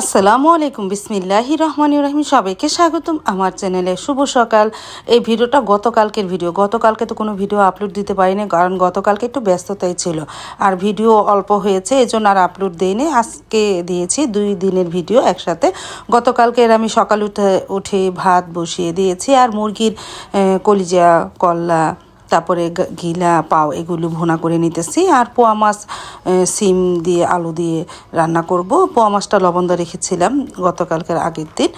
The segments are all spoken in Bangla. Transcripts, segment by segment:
আসসালামু আলাইকুম বিসমিল্লাহি রহমানি রহিম। সবাইকে স্বাগতম আমার চ্যানেলে। শুভ সকাল। এই ভিডিওটা গতকালকের ভিডিও। গতকালকে তো কোনো ভিডিও আপলোড দিতে পারিনি, কারণ গতকালকে একটু ব্যস্ততাই ছিল। আর ভিডিও অল্প হয়েছে এই আর আপলোড দিইনি। আজকে দিয়েছি দুই দিনের ভিডিও একসাথে। গতকালকের আমি সকাল উঠে উঠে ভাত বসিয়ে দিয়েছি, আর মুরগির কলিজা কল্লা তারপরে গিলা পাও এগুলো ভোনা করে নিতেছি। আর পোয়া মাছ সিম দিয়ে, আলু দিয়ে রান্না করব। পোয়া মাছটা লবণ রেখেছিলাম গতকালকের আগের দিন।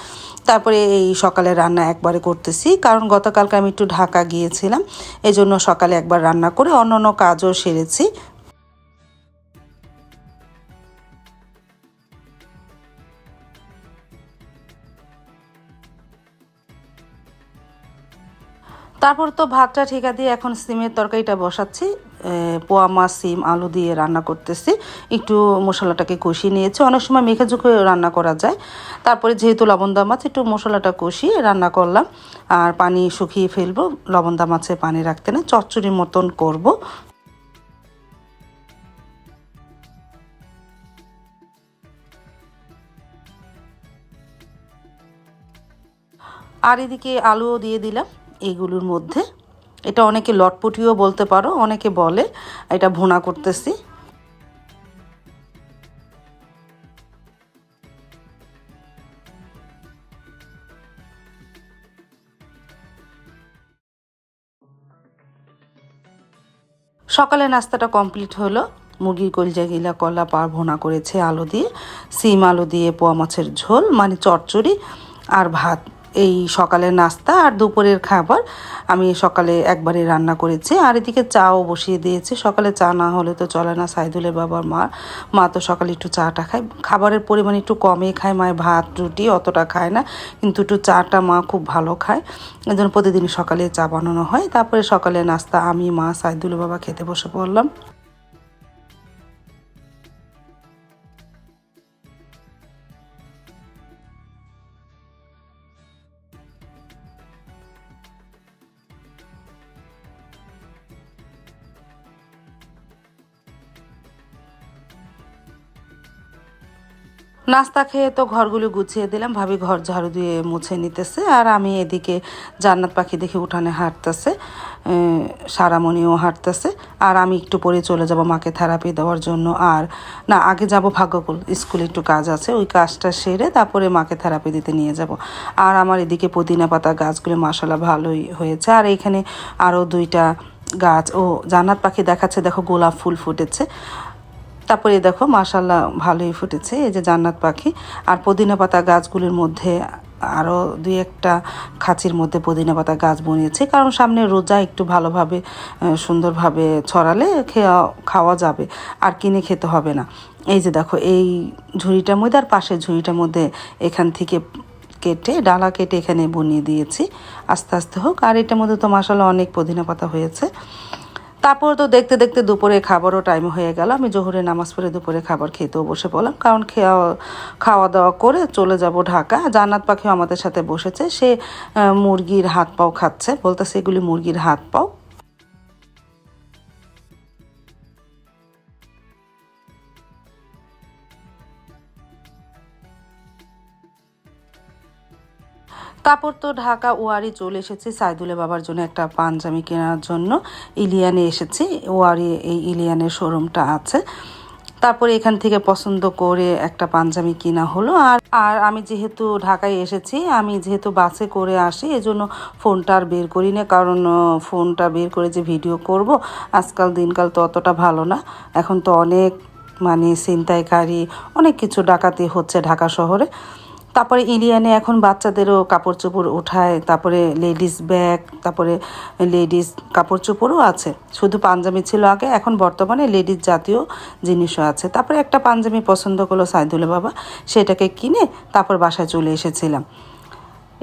তারপরে এই সকালে রান্না একবারে করতেছি। কারণ গতকালকে আমি একটু ঢাকা গিয়েছিলাম এই জন্য সকালে একবার রান্না করে অন্য অন্য কাজও সেরেছি। তারপর তো ভাতটা ঠিকা দিয়ে এখন সিমের তরকারিটা বসাচ্ছি। পোয়া মাছ, সিম, আলু দিয়ে রান্না করতেছি। একটু মশলাটাকে কষিয়ে নিয়েছি। অনেক সময় মেখে ঝুঁকে রান্না করা যায়। তারপরে যেহেতু লবণদা মাছ একটু মশলাটা কষিয়ে রান্না করলাম। আর পানি শুকিয়ে ফেলব। লবণদা মাছে পানি রাখতে না চচ্চড়ির মতন করব। আর এদিকে আলুও দিয়ে দিলাম। এইগুলোর মধ্যে। এটা অনেকে লটপটিও বলতে পারো, অনেকে বলে, এটা ভোনা করতেছি। সকালে নাস্তাটা কমপ্লিট হলো। মুরগির কলজা গিলা কলা পা ভোনা করেছে, আলু দিয়ে, সিম আলু দিয়ে, পোয়া মাছের ঝোল মানে চচ্চড়ি আর ভাত। এই সকালের নাস্তা আর দুপুরের খাবার আমি সকালে একবারে রান্না করেছি। আর এদিকে চাও বসিয়ে দিয়েছি। সকালে চা না হলে তো চলে না। সাইদুলের বাবার মা মা তো সকালে একটু চাটা খায়। খাবারের পরিমাণ একটু কমই খায়। মায়ের ভাত, রুটি অতটা খায় না। কিন্তু একটু চাটা মা খুব ভালো খায়। এই জন্য প্রতিদিন সকালে চা বানানো হয়। তারপরে সকালে নাস্তা আমি, মা, সাইদুলের বাবা খেতে বসে পড়লাম। নাস্তা খেয়ে তো ঘরগুলো গুছিয়ে দিলাম। ভাবি ঘর ঝাড়ু দিয়ে মুছে নিতেছে আর আমি এদিকে জান্নাত পাখি দেখে উঠানে হাঁটতেছে সারামণিও হাঁটতেছে আর আমি একটু পরে চলে যাব মাকে থেরাপি দেওয়ার জন্য আর, না, আগে যাব ভাগ্যকুল, স্কুলে একটু কাজ আছে, ওই কাজটা সেরে তারপরে মাকে থেরাপি দিতে নিয়ে যাব। আর আমার এদিকে পুদিনা পাতা গাছগুলো মাসালা ভালোই হয়েছে আর এখানে আরও দুইটা গাছ, ও, জান্নাত পাখি দেখাচ্ছে, দেখো গোলাপ ফুল ফুটেছে। তারপরে দেখো মাশাল্লাহ ভালোই ফুটেছে, এই যে জান্নাত পাখি। আর পুদিনা পাতা গাছগুলির মধ্যে আরও দুই একটা খাঁচির মধ্যে পুদিনা পাতা গাছ বনিয়েছে, কারণ সামনে রোজা একটু ভালোভাবে সুন্দরভাবে ছড়ালে খেয়া, খাওয়া যাবে, আর কিনে খেতে হবে না। এই যে দেখো, এই ঝুড়িটার মধ্যে আর পাশের ঝুড়িটার মধ্যে এখান থেকে কেটে, ডালা কেটে এখানে বনিয়ে দিয়েছি। আস্তে আস্তে হোক, আর এটার মধ্যে তো মাসাল্লাহ অনেক পুদিনা পাতা হয়েছে। তারপর তো দেখতে দেখতে দুপুরে খাবারও টাইম হয়ে গেল। আমি জোহরে নামাজ পড়ে দুপুরে খাবার খেতেও বসে পড়লাম। কারণ খেয়া খাওয়া দাওয়া করে চলে যাব ঢাকা। জান্নাত পাখিও আমাদের সাথে বসেছে। সে মুরগির হাত পাও খাচ্ছে। বলতেছে, এগুলি মুরগির হাত পাও তারপর তো ঢাকা ওয়ারি চলে এসেছি। সাইদুলে বাবার জন্য একটা পাঞ্জাবি কেনার জন্য ইলিয়ানে এসেছি। ওয়ারি, এই ইলিয়ানের শোরুমটা আছে। তারপরে এখান থেকে পছন্দ করে একটা পাঞ্জাবি কিনা হলো। আর আর আমি যেহেতু ঢাকায় এসেছি, আমি যেহেতু বাসে করে আসি, এজন্য ফোনটা আর বের করি না। কারণ ফোনটা বের করে যে ভিডিও করব, আজকাল দিনকাল তো অতটা ভালো না। এখন তো অনেক মানে ছিনতাইকারী, অনেক কিছু ডাকাতি হচ্ছে ঢাকা শহরে। তারপরে ইলিয়ানে এখন বাচ্চাদেরও কাপড় চোপড় উঠায় তারপরে লেডিস ব্যাগ, তারপরে লেডিস কাপড় চোপড়ও আছে। শুধু পাঞ্জাবি ছিল আগে, এখন বর্তমানে লেডিস জাতীয় জিনিসও আছে। তারপরে একটা পাঞ্জাবি পছন্দ করল সাইদুলে বাবা, সেটাকে কিনে তারপর বাসায় চলে এসেছিলাম।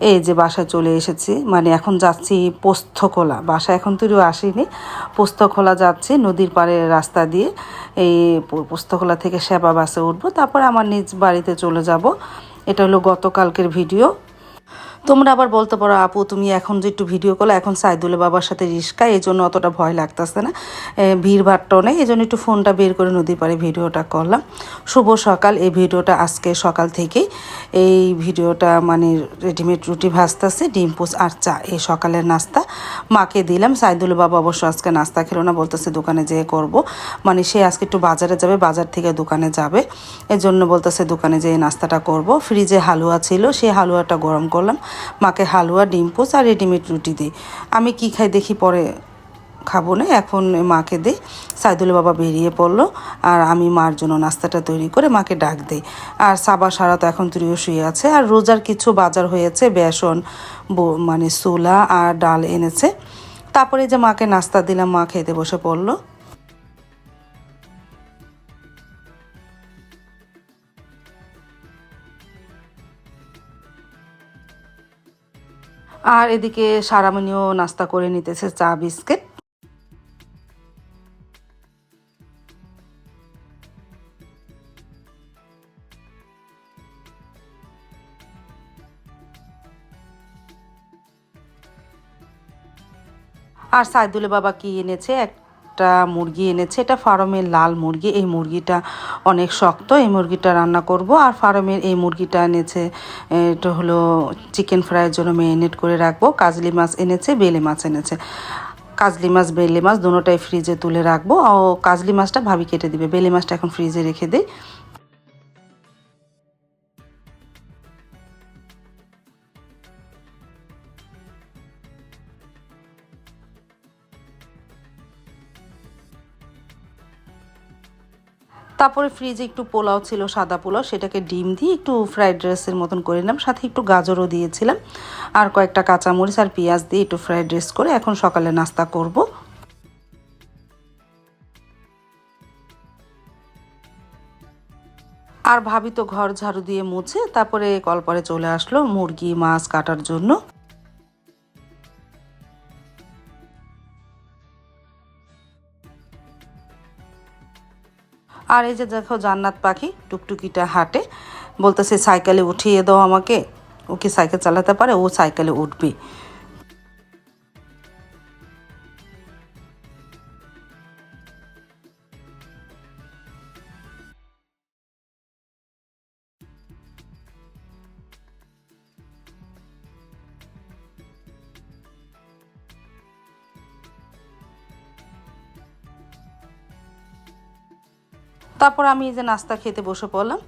এই যে বাসায় চলে এসেছি মানে এখন যাচ্ছি পোস্তখোলা। বাসা এখন তৈরি আসিনি। পোস্তখোলা যাচ্ছি নদীর পাড়ে রাস্তা দিয়ে। এই পোস্তখোলা থেকে সেবা বাসে উঠবো, তারপরে আমার নিজ বাড়িতে চলে যাব। এটা হলো গতকালকের ভিডিও। তোমরা আবার বলতে পারো, আপু, তুমি এখন যে একটু ভিডিও করল এখন সাইদুলের বাবার সাথে রিস্কা এই জন্য অতটা ভয় লাগতেছে না। ভিড় ভাট্টাও নেই এই জন্য একটু ফোনটা বের করে নদী পারে ভিডিওটা করলাম। শুভ সকাল, এই ভিডিওটা আজকে সকাল থেকেই। এই ভিডিওটা মানে রেডিমেড রুটি ভাজতেছে, ডিম পোস আর চা। এই সকালের নাস্তা মাকে দিলাম। সাইদুল বাবা অবশ্য আজকে নাস্তা খেলো না, বলতেছে দোকানে যেয়ে করব। মানে সে আজকে একটু বাজারে যাবে, বাজার থেকে দোকানে যাবে। এর জন্য বলতেছে দোকানে যেয়ে নাস্তাটা করব। ফ্রিজে হালুয়া ছিল সেই হালুয়াটা গরম করলাম। মাকে হালুয়া, ডিম পোস আর রেডিমেড রুটি দিই আমি কি খাই দেখি পরে খাব না, এখন মাকে দে। সাইদুল বাবা বেরিয়ে পড়ল, আর আমি মার জন্য নাস্তাটা তৈরি করে মাকে ডাক দিই আর সাবা সারা তো এখন তুরিও শুয়ে আছে, আর রোজার কিছু বাজার হয়েছে, বেসন মানে সোলা আর ডাল এনেছে। তারপরে যে মাকে নাস্তা দিলাম, মা খেতে বসে পড়ল। আর এদিকে সারামণিও নাস্তা করে নিতেছে চা বিস্কিট। আর সাইদুলে বাবা কি এনেছে? একটা মুরগি এনেছে, এটা ফার্মের লাল মুরগি। এই মুরগিটা অনেক শক্ত, এই মুরগিটা রান্না করব। আর ফার্মের এই মুরগিটা এনেছে, এটা হলো চিকেন ফ্রাইয়ের জন্য ম্যারিনেট করে রাখব। কাজলি মাছ এনেছে, বেলে মাছ এনেছে। কাজলি মাছ, বেলে মাছ, দুটোটাই ফ্রিজে তুলে রাখব। ও কাজলি মাছটা ভাবি কেটে দিবে। বেলে মাছটা এখন ফ্রিজে রেখে দিই। তারপরে ফ্রিজে একটু পোলাও ছিল, সাদা পোলাও, সেটাকে ডিম দিয়ে একটু ফ্রাইড রাইসের মতন করে নিলাম। সাথে একটু গাজরও দিয়েছিলাম। আর কয়েকটা কাঁচামরিচ আর পেঁয়াজ দিয়ে একটু ফ্রাইড রাইস করে এখন সকালে নাস্তা করব। আর ভাবি তো ঘর ঝাড়ু দিয়ে মুছে, তারপরে কলপরে চলে আসলো মুরগি, মাছ কাটার জন্য। আর এই যে দেখো জান্নাত পাখি টুকটুকিটা হাঁটে, বলতেছে, সাইকেলে উঠিয়ে দাও আমাকে। ও কি সাইকেল চালাতে পারে? ও সাইকেলে উঠবে তারপর আমি এই যে নাস্তা খেতে বসে পড়লাম।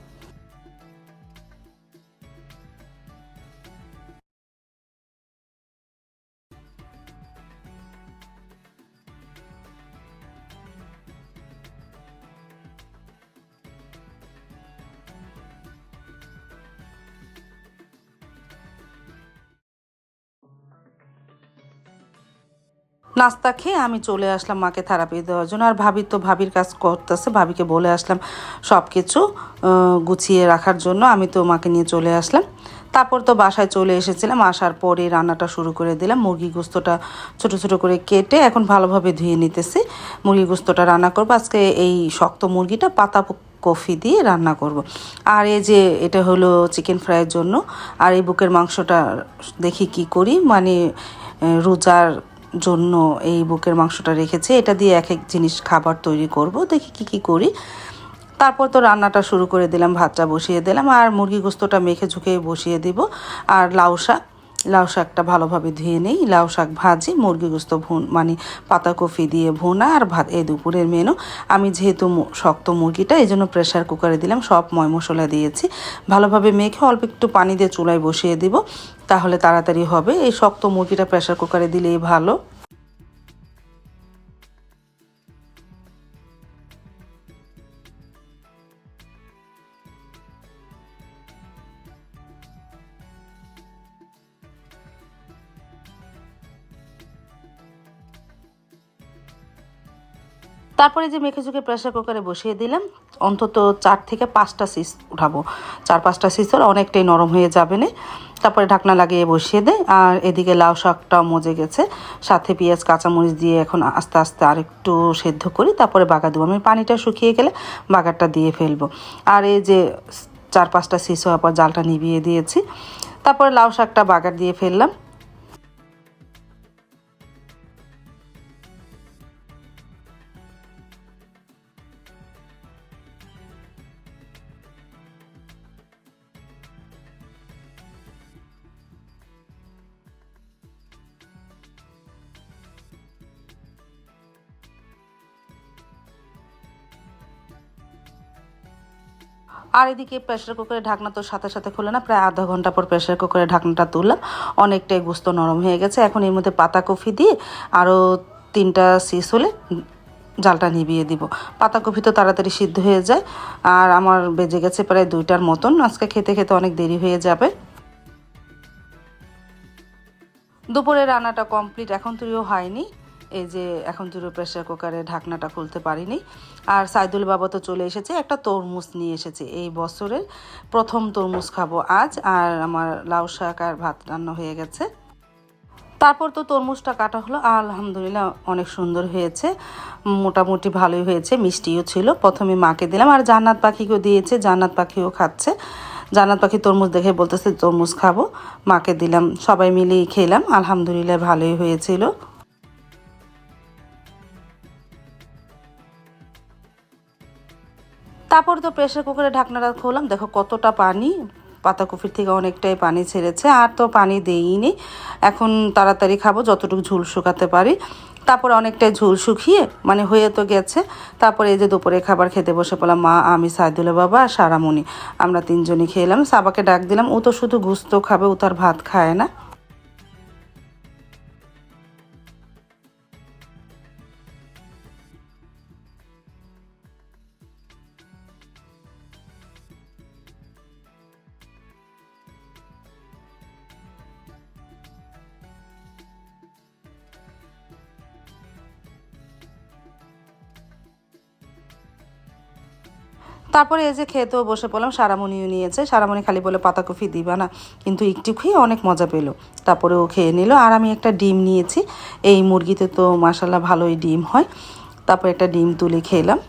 নাস্তা খেয়ে আমি চলে আসলাম মাকে থেরাপি দেওয়ার জন্য। আর ভাবি তো ভাবির কাজ করতেছে, ভাবিকে বলে আসলাম সব কিছু গুছিয়ে রাখার জন্য। আমি তো মাকে নিয়ে চলে আসলাম। তারপর তো বাসায় চলে এসেছিলাম। আসার পরে রান্নাটা শুরু করে দিলাম। মুরগি গোস্তটা ছোট ছোট করে কেটে এখন ভালোভাবে ধুয়ে নিতেছি। মুরগি গোস্তটা রান্না করব। আজকে এই শক্ত মুরগিটা পাতা কফি দিয়ে রান্না করব। আর এই যে এটা হলো চিকেন ফ্রাইয়ের জন্য। আর এই বুকের মাংসটা দেখি কি করি। মানে রোজার জন্য এই বুকের মাংসটা রেখেছি। এটা দিয়ে এক এক জিনিস খাবার তৈরি করব, দেখি কি কি করি। তারপর তো রান্নাটা শুরু করে দিলাম, ভাতটা বসিয়ে দিলাম, আর মুরগি গোস্তটা মেখে ঝুঁকে বসিয়ে দিব, আর লাউ শাক। লাউ শাকটা ভালোভাবে ধুয়ে নেই। লাউ শাক ভাজি মুরগি গোস্ত ভুন মানে পাতাকপি দিয়ে ভুনা আর ভাত, এই দুপুরের মেনু আমি যেহেতু শক্ত মুরগিটা, এই জন্য প্রেশার কুকারে দিলাম, সব ময় মশলা দিয়েছি। ভালোভাবে মেখে অল্প একটু পানি দিয়ে চুলায় বসিয়ে দিব, তাহলে তাড়াতাড়ি হবে। এই শক্ত মুরগিটা প্রেশার কুকারে দিলেই ভালো। তারপরে যে মেখে ঝুঁকে প্রেশার কুকারে বসিয়ে দিলাম, অন্তত চার থেকে পাঁচটা সিস উঠাবো। চার পাঁচটা সিস হলে অনেকটাই নরম হয়ে যাবে না। তারপরে ঢাকনা লাগিয়ে বসিয়ে দেয় আর এদিকে লাউ শাকটা মজে গেছে। সাথে পেঁয়াজ, কাঁচামরিচ দিয়ে এখন আস্তে আস্তে আরেকটু সেদ্ধ করি। তারপরে বাগা দেবো আমি পানিটা শুকিয়ে গেলে বাগারটা দিয়ে ফেলব। আর এই যে চার পাঁচটা সিস হওয়ার পর জালটা নিভিয়ে দিয়েছি। তারপরে লাউ শাকটা বাগার দিয়ে ফেললাম। আর এদিকে প্রেশার কুকারের ঢাকনা তো সাথে সাথে খুলে না, প্রায় আধা ঘণ্টা পর প্রেশার কুকারের ঢাকনাটা তুললাম। অনেকটাই গুস্ত নরম হয়ে গেছে। এখন এর মধ্যে পাতা কফি দিয়ে আরও তিনটা সিস হলে জালটা নিভিয়ে দিব। পাতাকপি তো তাড়াতাড়ি সিদ্ধ হয়ে যায়। আর আমার বেজে গেছে প্রায় দুইটার মতন। আজকে খেতে খেতে অনেক দেরি হয়ে যাবে। দুপুরে রান্নাটা কমপ্লিট এখন তৈরিও হয়নি। এই যে এখন তুই প্রেশার কুকারে ঢাকনাটা খুলতে পারিনি। আর সাইদুল বাবা তো চলে এসেছে, একটা তরমুজ নিয়ে এসেছে। এই বছরের প্রথম তরমুজ খাব আজ, আর আমার লাউ শাক আর ভাত রান্না হয়ে গেছে। তারপর তো তরমুজটা কাটা হলো। আলহামদুলিল্লাহ অনেক সুন্দর হয়েছে, মোটামুটি ভালোই হয়েছে, মিষ্টিও ছিল। প্রথমে মাকে দিলাম, আর জান্নাত পাখিকেও দিয়েছে, জান্নাত পাখিও খাচ্ছে। জান্নাত পাখি তরমুজ দেখে বলতেছে, তরমুজ খাব। মাকে দিলাম, সবাই মিলেই খেলাম, আলহামদুলিল্লাহ ভালোই হয়েছিল। তারপর তো প্রেশার কুকারে ঢাকনাটা খোলাম দেখো কতটা পানি পাতাকপির থেকে অনেকটাই পানি ছেড়েছে, আর তো পানি দেইনি এখন তাড়াতাড়ি খাব, যতটুকু ঝুল শুকাতে পারি। তারপরে অনেকটাই ঝুল শুকিয়ে মানে হয়ে তো গেছে। তারপরে এই যে দুপুরে খাবার খেতে বসে পড়লাম, মা, আমি সাইদুল্লা বাবা আর সারামণি। আমরা তিনজনই খেলাম, সাবাকে ডাক দিলাম, ও তো শুধু গুস্ত খাবে, ও তার ভাত খায় না। তারপরে এই যে খেতেও বসে পড়লাম, সারামণিও নিয়েছে। সারামণি খালি বলে, পাতাকপি দিবা না। কিন্তু একটু খেয়ে অনেক মজা পেল। তারপরে ও খেয়ে নিল। আর আমি একটা ডিম নিয়েছি। এই মুরগিতে তো মাসাল্লাহ ভালোই ডিম হয়। তারপর একটা ডিম তুলে খেলাম।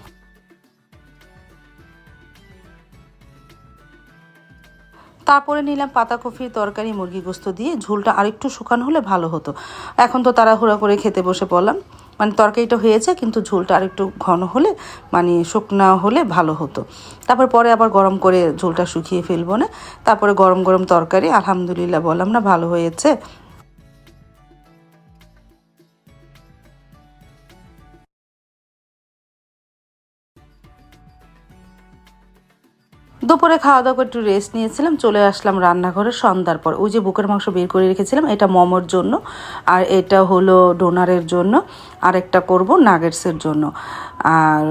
তারপরে নিলাম পাতাকপির তরকারি, মুরগি গোস্ত দিয়ে। ঝোলটা আরেকটু শুকানো হলে ভালো হতো। এখন তো তাড়াহুড়া করে খেতে বসে পড়লাম। মানে তরকারিটা হয়েছে, কিন্তু ঝোলটা আর একটু ঘন হলে মানে শুকনা হলে ভালো হতো। তারপর পরে আবার গরম করে ঝোলটা শুকিয়ে ফেলব না। তারপরে গরম গরম তরকারি, আলহামদুলিল্লাহ বললাম না, ভালো হয়েছে। দুপুরে খাওয়া দাওয়া একটু রেস্ট নিয়েছিলাম, চলে আসলাম রান্নাঘরে সন্ধ্যার পর। ওই যে বুকের মাংস বের করে রেখেছিলাম, এটা মমোর জন্য, আর এটা হলো ডোনারের জন্য আর একটা করব নাগেটসের জন্য। আর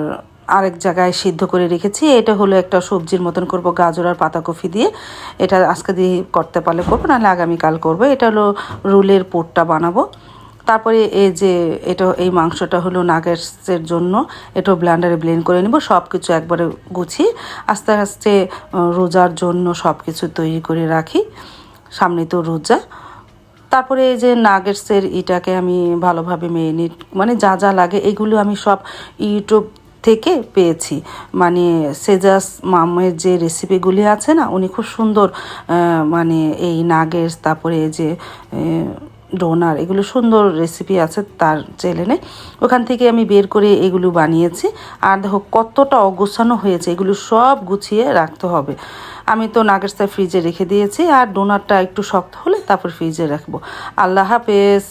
আরেক জায়গায় সিদ্ধ করে রেখেছি, এটা হলো একটা সবজির মতন করব, গাজর আর পাতাকপি দিয়ে। এটা আজকে দিয়ে করতে পারলে করব, নাহলে আগামীকাল করব। এটা হলো রুলের পোটটা বানাবো। তারপরে এই যে এটা, এই মাংসটা হলো নাগেটসের জন্য, এটা ব্ল্যান্ডারে ব্লেন্ড করে নিব সব কিছু একবারে গুছিয়ে আস্তে আস্তে রোজার জন্য সব কিছু তৈরি করে রাখি সামনে তো রোজা। তারপরে এই যে নাগেটসের ইটাকে আমি ভালোভাবে মেরিনেট মানে যা যা লাগে, এগুলো আমি সব ইউটিউব থেকে পেয়েছি। মানে সেজাস মামের যে রেসিপিগুলি আছে না, উনি খুব সুন্দর মানে এই নাগেটস, তারপরে যে ডোনার, এগুলো সুন্দর রেসিপি আছে তার চ্যানেলে ওখান থেকে আমি বের করে এগুলো বানিয়েছি। আর দেখো কতটা অগোছানো হয়েছে, এগুলো সব গুছিয়ে রাখতে হবে। আমি তো নাগেটসটা ফ্রিজে রেখে দিয়েছি, আর ডোনারটা একটু শক্ত হলে তারপর ফ্রিজে রাখব। আল্লাহ হাফেজ।